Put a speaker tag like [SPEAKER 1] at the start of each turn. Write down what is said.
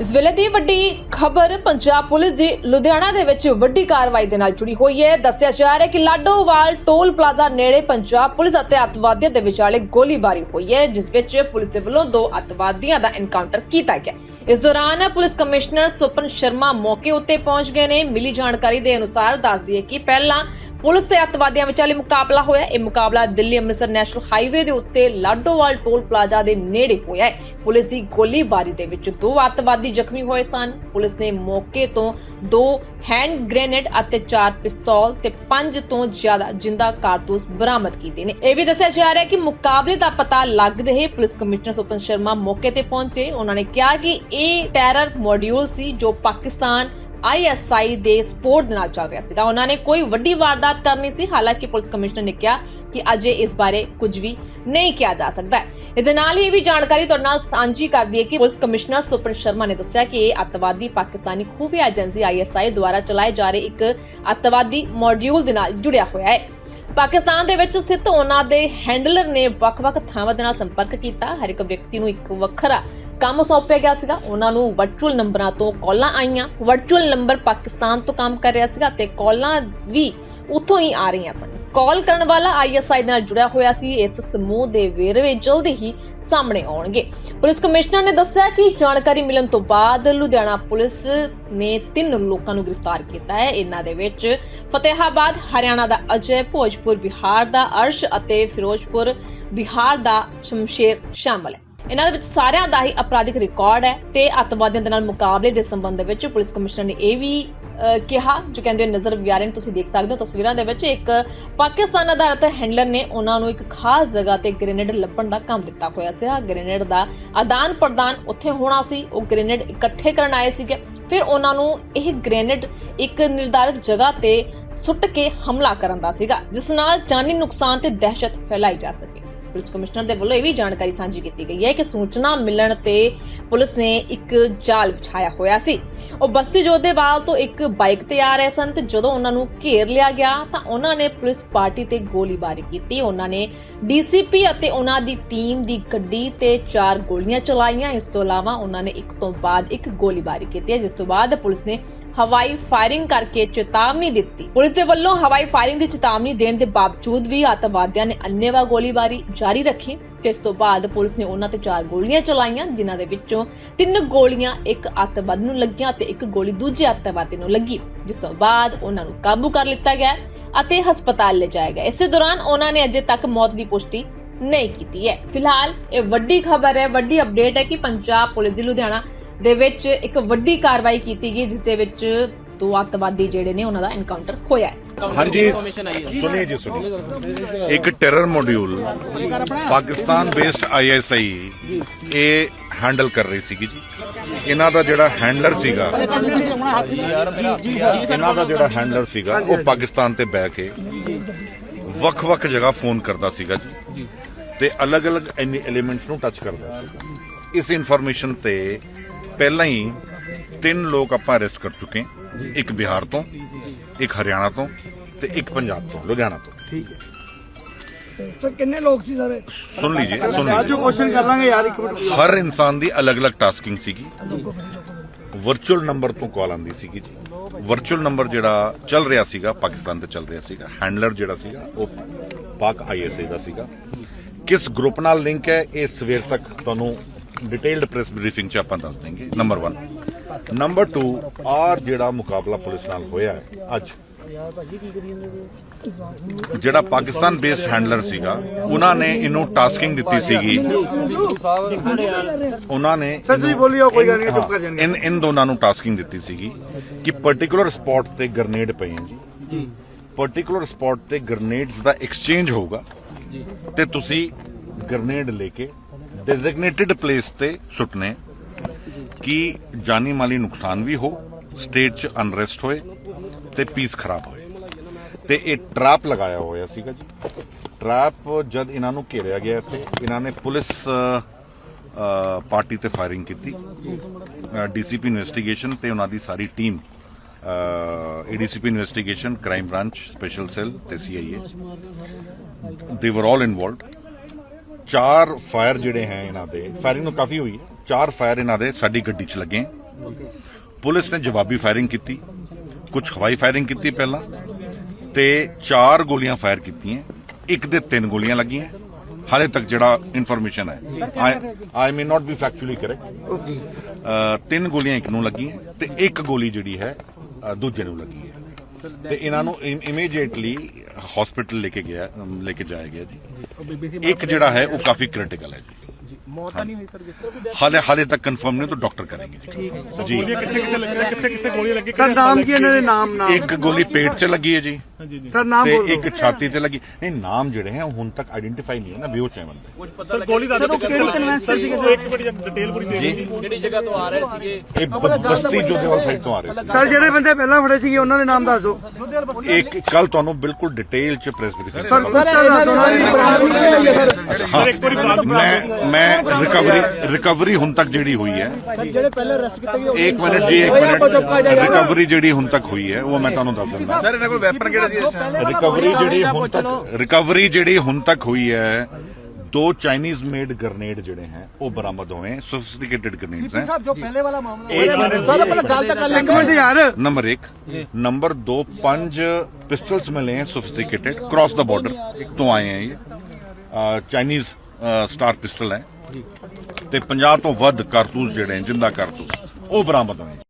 [SPEAKER 1] ਇਸ ਵੇਲੇ ਦੀ ਵੱਡੀ ਖਬਰ ਪੰਜਾਬ ਪੁਲਿਸ ਦੀ ਲੁਧਿਆਣਾ ਦੇ ਵਿੱਚ ਵੱਡੀ ਕਾਰਵਾਈ ਦੇ ਨਾਲ ਜੁੜੀ ਹੋਈ ਹੈ। ਦੱਸਿਆ ਜਾ ਰਿਹਾ ਹੈ ਕਿ ਲਾਡੋਵਾਲ ਟੋਲ ਪਲਾਜ਼ਾ ਨੇੜੇ ਪੰਜਾਬ ਪੁਲਿਸ ਅਤੇ ਅੱਤਵਾਦੀਆਂ ਦੇ ਵਿਚਾਲੇ ਗੋਲੀਬਾਰੀ ਹੋਈ ਹੈ, ਜਿਸ ਵਿੱਚ ਪੁਲਿਸ ਦੇ ਵੱਲੋਂ ਦੋ ਅੱਤਵਾਦੀਆਂ ਦਾ ਐਨਕਾਊਂਟਰ ਕੀਤਾ ਗਿਆ। ਇਸ ਦੌਰਾਨ ਪੁਲਿਸ ਕਮਿਸ਼ਨਰ ਸੁਪਨ ਸ਼ਰਮਾ ਮੌਕੇ ਉੱਤੇ ਪਹੁੰਚ ਗਏ ਨੇ। ਮਿਲੀ ਜਾਣਕਾਰੀ ਦੇ ਅਨੁਸਾਰ ਦੱਸਦੀ ਹੈ ਕਿ ਪਹਿਲਾਂ ਪੁਲਿਸ ਤੇ ਅੱਤਵਾਦੀਆਂ ਵਿਚਾਲੇ ਮੁਕਾਬਲਾ ਹੋਇਆ ਇਹ ਮੁਕਾਬਲਾ ਦਿੱਲੀ ਅੰਮ੍ਰਿਤਸਰ ਨੈਸ਼ਨਲ ਹਾਈਵੇ ਦੇ ਉੱਤੇ ਲਾਡੋਵਾਲ ਟੋਲ ਪਲਾਜ਼ਾ ਦੇ ਨੇੜੇ ਹੋਇਆ ਹੈ। ਪੁਲਿਸ ਦੀ ਗੋਲੀਬਾਰੀ ਦੇ ਵਿੱਚ ਦੋ ਅੱਤਵਾਦੀ ਜ਼ਖਮੀ ਹੋਏ ਸਨ। ਪੁਲਿਸ ਨੇ ਮੌਕੇ ਤੋਂ ਦੋ ਹੈਂਡ ਗ੍ਰੇਨੇਡ ਅਤੇ ਚਾਰ ਪਿਸਤੌਲ ਤੇ ਪੰਜ ਤੋਂ ਜ਼ਿਆਦਾ ਜਿੰਦਾ ਕਾਰਤੂਸ ਬਰਾਮਦ ਕੀਤੇ ਨੇ। ਇਹ ਵੀ ਦੱਸਿਆ ਜਾ ਰਿਹਾ ਹੈ ਕਿ ਮੁਕਾਬਲੇ ਦਾ ਪਤਾ ਲੱਗਦੇ ਹੀ ਪੁਲਿਸ ਕਮਿਸ਼ਨਰ ਸੁਪਨ ਸ਼ਰਮਾ ਮੌਕੇ ਤੇ ਪਹੁੰਚੇ। ਉਹਨਾਂ ਨੇ ਕਿਹਾ ਕਿ ਇਹ ਟੈਰਰ ਮੋਡਿਊਲ ਸੀ ਜੋ ਪਾਕਿਸਤਾਨ ਆਈਐਸਆਈ ਦੇ ਸਪੋਰਟ ਨਾਲ ਚੱਲ ਰਿਹਾ ਸੀਗਾ। ਉਹਨਾਂ ਨੇ ਕੋਈ ਵੱਡੀ ਵਾਰਦਾਤ ਕਰਨੀ ਸੀ। ਹਾਲਾਂਕਿ ਪੁਲਿਸ ਕਮਿਸ਼ਨਰ ਨੇ ਕਿਹਾ ਕਿ ਅਜੇ ਇਸ ਬਾਰੇ ਕੁਝ ਵੀ ਨਹੀਂ ਕਿਹਾ ਜਾ ਸਕਦਾ। ਹੈ ਇਹਦੇ ਨਾਲ ਹੀ ਇਹ ਵੀ ਜਾਣਕਾਰੀ ਤੁਹਾਡੇ ਨਾਲ ਸਾਂਝੀ ਕਰਦੀ ਹੈ ਕਿ ਪੁਲਿਸ ਕਮਿਸ਼ਨਰ ਸੁਪਨ ਸ਼ਰਮਾ ਨੇ ਦੱਸਿਆ ਕਿ ਇਹ ਅੱਤਵਾਦੀ ਪਾਕਿਸਤਾਨੀ ਖੂਫੀਆ ਏਜੰਸੀ ਆਈਐਸਆਈ ਦੁਆਰਾ ਚਲਾਏ ਜਾ ਰਹੇ ਇੱਕ ਅੱਤਵਾਦੀ ਮੋਡਿਊਲ ਦੇ ਨਾਲ ਜੁੜਿਆ ਹੋਇਆ ਹੈ। ਪਾਕਿਸਤਾਨ ਦੇ ਵਿੱਚ ਸਥਿਤ ਉਹਨਾਂ ਦੇ ਹੈਂਡਲਰ ਨੇ ਵੱਖ-ਵੱਖ ਥਾਵਾਂ ਦੇ ਨਾਲ ਸੰਪਰਕ ਕੀਤਾ। ਹਰ ਇੱਕ ਵਿਅਕਤੀ ਨੂੰ ਇੱਕ ਵੱਖਰਾ ਕੰਮ ਸੌਂਪਿਆ ਗਿਆ ਸੀਗਾ, ਉਹਨਾਂ ਨੂੰ ਵਰਚੁਅਲ ਨੰਬਰਾਂ ਤੋਂ ਕਾਲਾਂ ਆਈਆਂ ਵਰਚੁਅਲ ਨੰਬਰ ਪਾਕਿਸਤਾਨ ਤੋਂ ਕੰਮ ਕਰ ਰਿਹਾ ਸੀਗਾ ਤੇ ਕਾਲਾਂ ਵੀ ਉੱਥੋਂ ਹੀ ਆ ਰਹੀਆਂ ਸਨ। ਕਾਲ ਕਰਨ ਵਾਲਾ ਆਈਐਸਆਈ ਨਾਲ ਜੁੜਿਆ ਹੋਇਆ ਸੀ, ਇਸ ਸਮੂਹ ਦੇ ਵੇਰਵੇ ਜਲਦੀ ਹੀ ਸਾਹਮਣੇ ਆਉਣਗੇ। ਪੁਲਿਸ ਕਮਿਸ਼ਨਰ ਨੇ ਦੱਸਿਆ ਕਿ ਜਾਣਕਾਰੀ ਮਿਲਣ ਤੋਂ ਬਾਅਦ ਲੁਧਿਆਣਾ ਪੁਲਿਸ ਨੇ ਤਿੰਨ ਲੋਕਾਂ ਨੂੰ ਗ੍ਰਿਫਤਾਰ ਕੀਤਾ ਹੈ। ਇਹਨਾਂ ਦੇ ਵਿੱਚ ਫਤਿਹਾਬਾਦ, ਹਰਿਆਣਾ ਦਾ ਅਜੇ, ਭੋਜਪੁਰ, ਬਿਹਾਰ ਦਾ ਅਰਸ਼ ਅਤੇ ਫਿਰੋਜ਼ਪੁਰ, ਬਿਹਾਰ ਦਾ ਸ਼ਮਸ਼ੇਰ ਸ਼ਾਮਲ ਹੈ। ਇਹਨਾਂ ਦੇ ਵਿੱਚ ਸਾਰਿਆਂ ਦਾ ਹੀ ਅਪਰਾਧਿਕ ਰਿਕਾਰਡ ਹੈ ਤੇ ਅੱਤਵਾਦੀਆਂ ਦੇ ਨਾਲ ਮੁਕਾਬਲੇ ਦੇ ਸੰਬੰਧ ਵਿੱਚ ਪੁਲਿਸ ਕਮਿਸ਼ਨਰ ਨੇ ਇਹ ਵੀ ਕਿਹਾ, ਜੋ ਕਹਿੰਦੇ ਨਜ਼ਰ ਵਿਆਰਨ ਤੁਸੀਂ ਦੇਖ ਸਕਦੇ ਹੋ ਤਸਵੀਰਾਂ ਦੇ ਵਿੱਚ, ਇੱਕ ਪਾਕਿਸਤਾਨ ਆਧਾਰਿਤ ਹੈਂਡਲਰ ਨੇ ਉਹਨਾਂ ਨੂੰ ਇੱਕ ਖਾਸ ਜਗ੍ਹਾ ਤੇ ਗ੍ਰੇਨੇਡ ਲੱਭਣ ਦਾ ਕੰਮ ਦਿੱਤਾ ਹੋਇਆ ਸੀ। ਆ ਗ੍ਰੇਨੇਡ ਦਾ ਆਦਾਨ ਪ੍ਰਦਾਨ ਉੱਥੇ ਹੋਣਾ ਸੀ, ਉਹ ਗ੍ਰੇਨੇਡ ਇਕੱਠੇ ਕਰਨ ਆਏ ਸੀਗੇ। ਫਿਰ ਉਹਨਾਂ ਨੂੰ ਇਹ ਗ੍ਰੇਨੇਡ ਇੱਕ ਨਿਰਧਾਰਿਤ ਜਗ੍ਹਾ ਤੇ ਸੁੱਟ ਕੇ ਹਮਲਾ ਕਰਨ ਦਾ ਸੀਗਾ, ਜਿਸ ਨਾਲ ਜਾਨੀ ਨੁਕਸਾਨ ਤੇ ਦਹਿਸ਼ਤ ਫੈਲਾਈ ਜਾ ਸਕੇ। ਪੁਲਿਸ ਕਮਿਸ਼ਨਰ ਦੇ ਵੱਲੋਂ ਇਹ ਵੀ ਜਾਣਕਾਰੀ ਸਾਂਝੀ ਕੀਤੀ ਗਈ ਹੈ ਕਿ ਸੂਚਨਾ ਮਿਲਣ ਤੇ ਪੁਲਿਸ ਨੇ ਇੱਕ ਜਾਲ ਵਿਛਾਇਆ ਹੋਇਆ ਸੀ। ਉਹ ਬਸਤੀ ਜੋਧੇਵਾਲ ਤੋਂ ਇੱਕ ਬਾਈਕ ਤੇ ਆ ਰਹੇ ਸਨ ਤੇ ਜਦੋਂ ਉਹਨਾਂ ਨੂੰ ਘੇਰ ਲਿਆ ਗਿਆ ਤਾਂ ਉਹਨਾਂ ਨੇ ਪੁਲਿਸ ਪਾਰਟੀ ਤੇ ਗੋਲੀਬਾਰੀ ਕੀਤੀ। ਉਹਨਾਂ ਨੇ ਡੀਸੀਪੀ ਅਤੇ ਉਹਨਾਂ ਦੀ ਟੀਮ ਦੀ ਗੱਡੀ ਤੇ ਚਾਰ ਗੋਲੀਆਂ ਚਲਾਈਆਂ। ਇਸ ਤੋਂ ਇਲਾਵਾ ਉਹਨਾਂ ਨੇ ਇੱਕ ਤੋਂ ਬਾਅਦ ਇੱਕ ਗੋਲੀਬਾਰੀ ਕੀਤੀ ਹੈ, ਜਿਸ ਤੋਂ ਬਾਅਦ ਪੁਲਿਸ ਨੇ ਹਵਾਈ ਫਾਇਰਿੰਗ ਕਰਕੇ ਚੇਤਾਵਨੀ ਦਿੱਤੀ। ਪੁਲਿਸ ਦੇ ਵੱਲੋਂ ਹਵਾਈ ਫਾਇਰਿੰਗ ਦੀ ਚੇਤਾਵਨੀ ਦੇਣ ਦੇ ਬਾਵਜੂਦ ਵੀ ਆਤੰਕਵਾਦੀਆਂ ਨੇ ਅੰਨੇਵਾ ਗੋਲੀਬਾਰੀ ਜਾਰੀ ਰੱਖੀ। ਤੇ ਇਸ ਤੋਂ ਬਾਅਦ ਪੁਲਿਸ ਨੇ ਉਹਨਾਂ ਤੇ ਚਾਰ ਗੋਲੀਆਂ ਚਲਾਈਆਂ, ਜਿਨ੍ਹਾਂ ਦੇ ਵਿੱਚੋਂ ਤਿੰਨ ਗੋਲੀਆਂ, ਇੱਕ ਅੱਤਵਾਦੀ ਨੂੰ ਲੱਗੀਆਂ ਤੇ ਇੱਕ ਗੋਲੀ ਦੂਜੇ ਅੱਤਵਾਦੀ ਨੂੰ ਲੱਗੀ। ਜਿਸ ਤੋਂ ਬਾਅਦ ਉਹਨਾਂ ਨੂੰ ਕਾਬੂ ਕਰ ਲਿੱਤਾ ਗਿਆ ਅਤੇ ਹਸਪਤਾਲ ਲਿਜਾਇਆ ਗਿਆ। ਇਸੇ ਦੌਰਾਨ ਉਹਨਾਂ ਨੇ ਅਜੇ ਤੱਕ ਮੌਤ ਦੀ ਪੁਸ਼ਟੀ ਨਹੀਂ ਕੀਤੀ ਹੈ। ਫਿਲਹਾਲ ਇਹ ਵੱਡੀ ਖਬਰ ਹੈ, ਵੱਡੀ ਅਪਡੇਟ ਹੈ ਕਿ ਪੰਜਾਬ ਪੁਲਿਸ ਦੀ ਲੁਧਿਆਣਾ ਦੇ ਵਿੱਚ ਇੱਕ ਵੱਡੀ ਕਾਰਵਾਈ ਕੀਤੀ ਗਈ, ਜਿਸ ਦੇ ਵਿੱਚ ਦੋ ਅੱਤਵਾਦੀ ਜਿਹੜੇ ਨੇ ਉਹਨਾਂ ਦਾ ਐਨਕਾਊਂਟਰ ਹੋਇਆ ਹੈ।
[SPEAKER 2] ਹਾਂਜੀ, ਸੁਣੀਏ ਜੀ, ਸੁਣੀਏ। ਇੱਕ terror module Pakistan based ISI ਇਹ ਹੈਂਡਲ ਕਰ ਰਹੀ ਸੀਗੀ ਜੀ। ਇਹਨਾਂ ਦਾ ਜਿਹੜਾ ਹੈਂਡਲਰ ਸੀਗਾ, ਇਹਨਾਂ ਦਾ ਜਿਹੜਾ ਹੈਂਡਲਰ ਸੀਗਾ, ਉਹ ਪਾਕਿਸਤਾਨ ਤੇ ਬਹਿ ਕੇ ਵੱਖ-ਵੱਖ ਜਗ੍ਹਾ ਫੋਨ ਕਰਦਾ ਸੀਗਾ ਜੀ। ਤੇ ਅਲੱਗ-ਅਲੱਗ ਐਲੀਮੈਂਟਸ ਨੂੰ ਟੱਚ ਕਰਦਾ ਸੀ ਇਸ ਇਨਫੋਰਮੇਸ਼ਨ ਤੇ ਪਹਿਲਾਂ ਹੀ ਤਿੰਨ ਲੋਕ ਆਪਾਂ ਅਰੈਸਟ ਕਰ ਚੁੱਕੇ ਇੱਕ ਬਿਹਾਰ ਤੋਂ ਇੱਕ ਹਰਿਆਣਾ ਤੋਂ ਤੇ ਇੱਕ ਪੰਜਾਬ ਤੋਂ ਲੁਧਿਆਣਾ ਤੋਂ। ਠੀਕ ਹੈ।
[SPEAKER 3] ਸਰ ਕਿੰਨੇ ਲੋਕ ਸੀ ਸਾਰੇ?
[SPEAKER 2] ਸੁਣ ਲੀਜੀਏ ਸੁਣ
[SPEAKER 3] ਲੀਜੀਏ।
[SPEAKER 2] ਹਰ ਇਨਸਾਨ ਦੀ ਅਲੱਗ-ਅਲੱਗ ਟਾਸਕਿੰਗ ਸੀਗੀ। ਵਰਚੁਅਲ ਨੰਬਰ ਤੋਂ ਕਾਲ ਆਂਦੀ ਸੀਗੀ ਜੀ। ਵਰਚੁਅਲ ਨੰਬਰ ਜਿਹੜਾ ਚੱਲ ਰਿਹਾ ਸੀਗਾ ਪਾਕਿਸਤਾਨ ਤੇ ਚੱਲ ਰਿਹਾ ਸੀਗਾ ਹੈਂਡਲਰ ਜਿਹੜਾ ਸੀਗਾ ਉਹ ਪਾਕ ਆਈਐਸਏ ਦਾ ਸੀਗਾ। ਕਿਸ ਗਰੁੱਪ ਨਾਲ ਲਿੰਕ ਹੈ ਇਹ ਸਵੇਰ ਤੱਕ ਤੁਹਾਨੂੰ ਡਿਟੇਲਡ ਪ੍ਰੈਸ ਬਰੀਫਿੰਗ ਚ ਆਪਾਂ ਦੱਸ ਦੇਂਗੇ ਨੰਬਰ 1 ਨੰਬਰ 2 ਆ ਜਿਹੜਾ ਮੁਕਾਬਲਾ ਪੁਲਿਸ ਨਾਲ ਹੋਇਆ ਹੈ ਅੱਜ। ਜਿਹੜਾ ਪਾਕਿਸਤਾਨ ਬੇਸਡ ਹੈਂਡਲਰ ਸੀਗਾ ਉਹਨਾਂ ਨੇ ਇਹਨੂੰ ਟਾਸਕਿੰਗ ਦਿੱਤੀ ਸੀਗੀ। ਉਹਨਾਂ ਨੇ
[SPEAKER 3] ਤੁਸੀਂ ਬੋਲਿਓ ਕੋਈ ਗੱਲ ਨਹੀਂ ਚੁੱਪ ਕਰ ਜਾਣਗੇ।
[SPEAKER 2] ਇਨ ਇਨ ਦੋਨਾਂ ਨੂੰ ਟਾਸਕਿੰਗ ਦਿੱਤੀ ਸੀਗੀ। ਕਿ ਪਾਰਟਿਕੂਲਰ ਸਪੌਟ ਤੇ ਗ੍ਰਨੇਡ ਪਏ ਹਨ ਜੀ। ਪਾਰਟਿਕੂਲਰ ਸਪੌਟ ਤੇ ਗ੍ਰਨੇਡਸ ਦਾ ਐਕਸਚੇਂਜ ਹੋਊਗਾ। ਤੇ ਤੁਸੀਂ ਗ੍ਰਨੇਡ ਲੈ ਕੇ ਡੈਜ਼ਿਗਨੇਟਿਡ ਪਲੇਸ ਤੇ ਸੁੱਟਨੇ। ਕਿ ਜਾਨੀ ਮਾਲੀ ਨੁਕਸਾਨ ਵੀ ਹੋ, ਸਟੇਟ 'ਚ ਅਨਰੈਸਟ ਹੋਏ ਤੇ ਪੀਸ ਖਰਾਬ ਹੋਏ? ਤੇ ਇਹ ਟਰੈਪ ਲਗਾਇਆ ਹੋਇਆ ਸੀਗਾ ਜੀ। ਟਰੈਪ ਜਦ ਇਹਨਾਂ ਨੂੰ ਘੇਰਿਆ ਗਿਆ ਇੱਥੇ, ਇਹਨਾਂ ਨੇ ਪੁਲਿਸ ਪਾਰਟੀ ਤੇ ਫਾਇਰਿੰਗ ਕੀਤੀ। ਡੀਸੀਪੀ ਇਨਵੈਸਟੀਗੇਸ਼ਨ ਤੇ ਉਹਨਾਂ ਦੀ ਸਾਰੀ team ADCP investigation crime branch special cell ਤੇ ਸੀਆਈਏ ਦੇ ਵਰ ਆਲ ਇਨਵੋਲਵਡ ਚਾਰ ਫਾਇਰ ਜਿਹੜੇ ਹੈ ਇਹਨਾਂ ਦੇ ਫਾਇਰਿੰਗ ਨੂੰ ਕਾਫੀ ਹੋਈ ਹੈ। ਚਾਰ ਫਾਇਰ ਇਹਨਾਂ ਦੇ ਸਾਡੀ ਗੱਡੀ 'ਚ ਲੱਗੇ। ਪੁਲਿਸ ਨੇ ਜਵਾਬੀ ਫਾਇਰਿੰਗ ਕੀਤੀ। ਕੁਝ ਹਵਾਈ ਫਾਇਰਿੰਗ ਕੀਤੀ ਪਹਿਲਾਂ ਤੇ ਚਾਰ ਗੋਲੀਆਂ ਫਾਇਰ ਕੀਤੀਆਂ। ਇੱਕ ਦੇ ਤਿੰਨ ਗੋਲੀਆਂ ਲੱਗੀਆਂ। ਹਾਲੇ ਤੱਕ ਜਿਹੜਾ ਇਨਫੋਰਮੇਸ਼ਨ ਹੈ I may not be factually correct ਤਿੰਨ ਗੋਲੀਆਂ ਇੱਕ ਨੂੰ ਲੱਗੀਆਂ ਤੇ ਇੱਕ ਗੋਲੀ ਜਿਹੜੀ ਹੈ ਦੂਜੇ ਨੂੰ ਲੱਗੀ ਹੈ। ਤੇ ਇਹਨਾਂ ਨੂੰ ਇਮੀਡੀਏਟਲੀ ਹਸਪੀਟਲ ਲੈ ਕੇ ਗਿਆ ਲੈ ਕੇ ਜਾਇਆ ਗਿਆ ਜੀ। ਇੱਕ ਜਿਹੜਾ ਹੈ ਉਹ ਕਾਫੀ ਕ੍ਰਿਟੀਕਲ ਹੈ ਜੀ।
[SPEAKER 4] ਮੌਤ ਤਾਂ ਨਹੀਂ ਹੋਈ ਸਰ ਜਿਸ
[SPEAKER 2] ਹਾਲੇ ਹਾਲੇ ਤੱਕ ਕੰਫਰਮ ਨਹੀਂ ਤਾਂ ਡਾਕਟਰ ਕਰੇंगे ਜੀ। ਜੀ।
[SPEAKER 5] ਕਿੱਥੇ ਕਿੱਥੇ ਲੱਗੀਆਂ ਕਿੱਥੇ ਕਿੱਥੇ ਗੋਲੀਆਂ ਲੱਗੀਆਂ?
[SPEAKER 3] ਸਰ ਨਾਮ ਕੀ ਇਹਨਾਂ ਦੇ? ਨਾਮ ਨਾਮ।
[SPEAKER 2] ਇੱਕ ਗੋਲੀ ਪੇਟ 'ਚ ਲੱਗੀ ਹੈ ਜੀ।
[SPEAKER 3] ਸਰ ਨਾਮ
[SPEAKER 2] ਤੇ
[SPEAKER 3] ਬੋਲ ਦਿਓ।
[SPEAKER 2] ਇੱਕ ਛਾਤੀ ਤੇ ਲੱਗੀ। ਨਹੀਂ ਨਾਮ ਜਿਹੜੇ ਹੈ ਉਹ ਹੁਣ ਤੱਕ ਆਇਡੈਂਟੀਫਾਈ ਨਹੀਂ ਹੈ ਨਾ ਬੇਹੋਸ਼ ਹੈ ਬੰਦੇ।
[SPEAKER 5] ਸਰ ਗੋਲੀ ਦਾ ਕਿਹੜੀ ਕਨਵੈਂਸ ਸੀ? ਇੱਕ ਮਿੰਟ ਡਿਟੇਲ ਪੂਰੀ ਦੇ
[SPEAKER 2] ਜੀ।
[SPEAKER 6] ਕਿਹੜੀ ਜਗ੍ਹਾ ਤੋਂ ਆ ਰਹੇ ਸੀਗੇ?
[SPEAKER 2] ਇਹ ਬ- ਬਸਤੀ ਜੋਧੇਵਾਲ ਸਾਈਡ ਤੋਂ ਆ ਰਹੇ ਸੀ।
[SPEAKER 3] ਸਰ ਜਿਹੜੇ ਬੰਦੇ ਪਹਿਲਾਂ ਫੜੇ ਸੀਗੇ ਉਹਨਾਂ ਦੇ ਨਾਮ ਦੱਸ ਦਿਓ।
[SPEAKER 2] ਇੱਕ ਕੱਲ ਤੁਹਾਨੂੰ ਬਿਲਕੁਲ ਡਿਟੇਲ 'ਚ ਪ੍ਰੈਸ ਬਰੀਫਿੰਗ
[SPEAKER 3] ਸਰ ਸਰ ਦੱਸ ਦਿਓ ਨਾ ਜੀ
[SPEAKER 2] ਹਾਂ
[SPEAKER 5] ਇੱਕ ਵਾਰੀ ਬਰਾਬਰ
[SPEAKER 2] ਮੈਂ ਮੈਂ रिकवरी रिकवरी ਹੁਣ ਤੱਕ ਜਿਹੜੀ ਹੋਈ ਹੈ
[SPEAKER 3] ਜਿਹੜੇ ਪਹਿਲੇ ਅਰੈਸਟ ਕੀਤੇ ਗਏ
[SPEAKER 2] 1 ਮਿੰਟ ਜੀ 1 ਮਿੰਟ ਰਿਕਵਰੀ ਜਿਹੜੀ ਹੁਣ ਤੱਕ ਹੋਈ ਹੈ ਉਹ ਮੈਂ ਤੁਹਾਨੂੰ ਦੱਸ ਦਿੰਦਾ
[SPEAKER 6] ਸਰ ਇਹਨਾਂ ਕੋਲ ਵੈਪਨ ਕਿਹੜਾ ਸੀ
[SPEAKER 2] ਰਿਕਵਰੀ ਜਿਹੜੀ ਹੁਣ ਤੱਕ ਰਿਕਵਰੀ ਜਿਹੜੀ ਹੁਣ ਤੱਕ ਹੋਈ ਹੈ दो चाइनीज मेड ग्रेनेड जड़े हैं वो
[SPEAKER 3] बरामद हुए हैं सोफिस्टिकेटेड
[SPEAKER 2] ग्रेनेड हैं
[SPEAKER 1] साहब जो पहले वाला मामला
[SPEAKER 3] एक मिनट यार
[SPEAKER 2] नंबर एक नंबर दो पंज पिस्टल्स मिले हैं सोफिस्टिकेटेड क्रॉस द बॉर्डर तो आए हैं ये चाइनीज ਸਟਾਰ ਪਿਸਟਲ ਹੈ। ਤੇ 50 ਤੋਂ ਵੱਧ ਕਾਰਤੂਸ ਜਿਹੜੇ ਜਿੰਦਾ ਕਾਰਤੂਸ ਉਹ ਬਰਾਮਦ ਹੋਏ